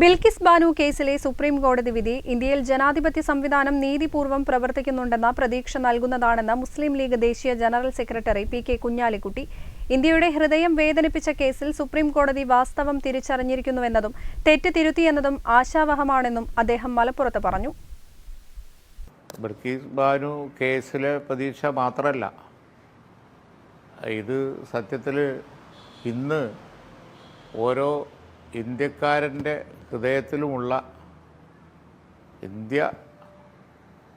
Bilkis Bano കേസിലെ supreme കോടതി വിധി ഇന്ത്യയിൽ ജനാധിപത്യ സംവിധാനം നീതിപൂർവം പ്രവർത്തിക്കുന്നുണ്ടെന്ന പ്രതീക്ഷ നൽകുന്നതാണെന്ന് മുസ്ലിം ലീഗ് ദേശീയ general secretary P K Kunhalikutty ഇന്ത്യയുടെ ഹൃദയം വേദനിപ്പിച്ച കേസിൽ സുപ്രീം കോടതി വാസ്തവം തിരിച്ചറിഞ്ഞിരിക്കുന്നുവെന്നതും തെറ്റ് തിരുത്തിയെന്നതും ആശാവഹമാണെന്നും അദ്ദേഹം മലപ്പുറത്ത് പറഞ്ഞു. ബിൽക്കിസ് ബാനു കേസിലെ പ്രതീക്ഷ മാത്രമല്ല. ഇത് സത്യത്തിൽ ഇന്ന് ഓരോ ഇന്ത്യക്കാരന്റെ ഹൃദയത്തിലുമുള്ള ഇന്ത്യ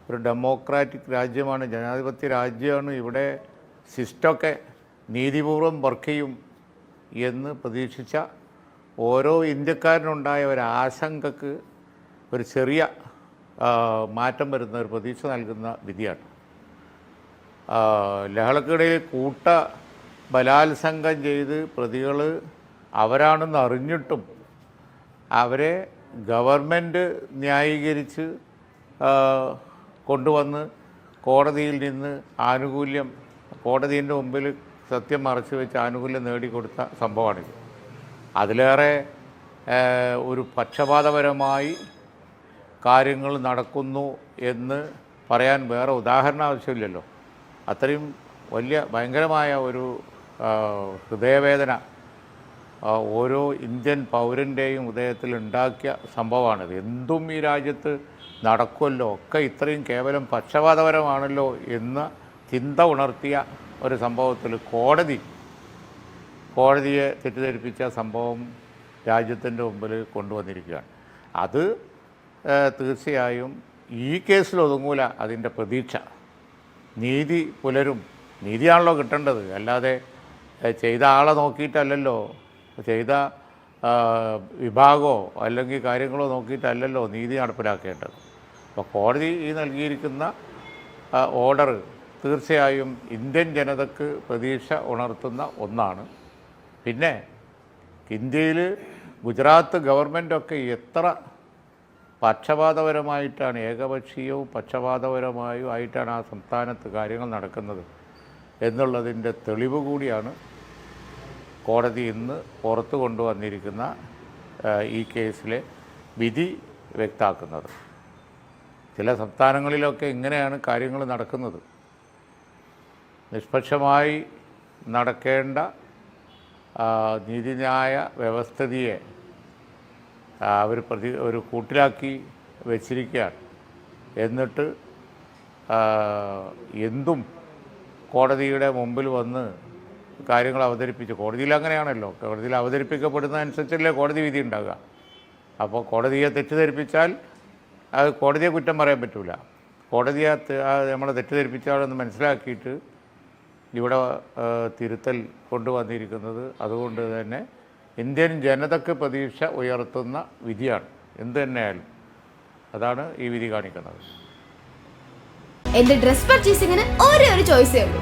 ഒരു ഡെമോക്രാറ്റിക് രാജ്യമാണ് ജനാധിപത്യ രാജ്യമാണ്. ഇവിടെ സിസ്റ്റമൊക്കെ നീതിപൂർവം വർക്ക് ചെയ്യും എന്ന് പ്രതീക്ഷിച്ച ഓരോ ഇന്ത്യക്കാരനുണ്ടായ ഒരു ആശങ്കക്ക് ഒരു ചെറിയ മാറ്റം വരുന്ന ഒരു പ്രതീക്ഷ നൽകുന്ന വിധിയാണ്. ലഹളക്കിടയിൽ കൂട്ട ബലാത്സംഗം ചെയ്ത് പ്രതികൾ അവരാണെന്ന് അറിഞ്ഞിട്ടും അവരെ ഗവൺമെന്റ് ന്യായീകരിച്ച് കൊണ്ടുവന്ന് കോടതിയിൽ നിന്ന് ആനുകൂല്യം കോടതിന്റെ മുമ്പിൽ സത്യം മറച്ചു വെച്ച് ആനുകൂല്യം നേടിക്കൊടുത്ത സംഭവമാണിത്. അതിലേറെ ഒരു പക്ഷപാതപരമായി കാര്യങ്ങൾ നടക്കുന്നു എന്ന് പറയാൻ വേറെ ഉദാഹരണം ആവശ്യമില്ലല്ലോ. അത്രയും വലിയ ഭയങ്കരമായ ഒരു ഹൃദയവേദന ഓരോ ഇന്ത്യൻ പൗരന്റെയും ഉദയത്തിൽ ഉണ്ടാക്കിയ സംഭവമാണിത്. എന്തും ഈ രാജ്യത്ത് നടക്കുമല്ലോ? ഒക്കെ ഇത്രയും കേവലം പക്ഷപാതപരമാണല്ലോ എന്ന ചിന്ത ഉണർത്തിയ ഒരു സംഭവത്തിൽ കോടതി കോടതിയെ തെറ്റിദ്ധരിപ്പിച്ച സംഭവം രാജ്യത്തിന്റെ മുമ്പിൽ കൊണ്ടുവന്നിരിക്കുകയാണ്. അത് തീർച്ചയായും ഈ കേസിൽ ഒതുങ്ങൂല അതിന്റെ പ്രതീക്ഷ. നീതി പുലരും. നീതിയാണല്ലോ കിട്ടേണ്ടത്. അല്ലാതെ ചെയ്ത ആളെ നോക്കിയിട്ടല്ലല്ലോ ചെയ്ത വിഭാഗമോ അല്ലെങ്കിൽ കാര്യങ്ങളോ നോക്കിയിട്ടല്ലല്ലോ നീതി നടപ്പിലാക്കേണ്ടത്. അപ്പോൾ കോടതി ഈ നൽകിയിരിക്കുന്ന ഓർഡർ തീർച്ചയായും ഇന്ത്യൻ ജനതക്ക് പ്രതീക്ഷ ഉണർത്തുന്ന ഒന്നാണ്. പിന്നെ ഇന്ത്യയിൽ ഗുജറാത്ത് ഗവൺമെന്റൊക്കെ എത്ര പക്ഷപാതപരമായിട്ടാണ് ഏകപക്ഷീയവും പക്ഷപാതപരമായും ആയിട്ടാണ് ആ സംസ്ഥാനത്ത് കാര്യങ്ങൾ നടക്കുന്നത് എന്നുള്ളതിന്റെ തെളിവ് കൂടിയാണ് കോടതി ഇന്ന് പുറത്തു കൊണ്ടുവന്നിരിക്കുന്ന ഈ കേസിലെ വിധി വ്യക്താക്കുന്നത്. ചില സംസ്ഥാനങ്ങളിലൊക്കെ ഇങ്ങനെയാണ് കാര്യങ്ങൾ നടക്കുന്നത്. നിഷ്പക്ഷമായി നടക്കേണ്ട നീതിന്യായ വ്യവസ്ഥിതിയെ അവർ പ്രതി ഒരു കൂട്ടിലാക്കി വച്ചിരിക്കുകയാണ്. എന്നിട്ട് എന്തും കോടതിയുടെ മുമ്പിൽ വന്ന് കാര്യങ്ങൾ അവതരിപ്പിച്ചു. കോടതിയിൽ അങ്ങനെയാണല്ലോ. കോടതിയിൽ അവതരിപ്പിക്കപ്പെടുന്നതനുസരിച്ചല്ലേ കോടതി വിധി ഉണ്ടാകുക അപ്പോൾ കോടതിയെ തെറ്റിദ്ധരിപ്പിച്ചാൽ അത് കോടതിയെ കുറ്റം പറയാൻ പറ്റില്ല കോടതിയെ നമ്മളെ തെറ്റിദ്ധരിപ്പിച്ചാളെന്ന് മനസ്സിലാക്കിയിട്ട് ഇവിടെ തിരുത്തൽ കൊണ്ടുവന്നിരിക്കുന്നത് അതുകൊണ്ട് തന്നെ ഇന്ത്യൻ ജനതയ്ക്ക് പ്രതീക്ഷ ഉയർത്തുന്ന വിധിയാണ്. എന്ത് തന്നെയായാലും അതാണ് ഈ വിധി കാണിക്കുന്നത്. എന്റെ ഡ്രസ് പർച്ചേസിങ്ങിന് ഒരേ ഒരു ചോയ്സേ ഉള്ളൂ.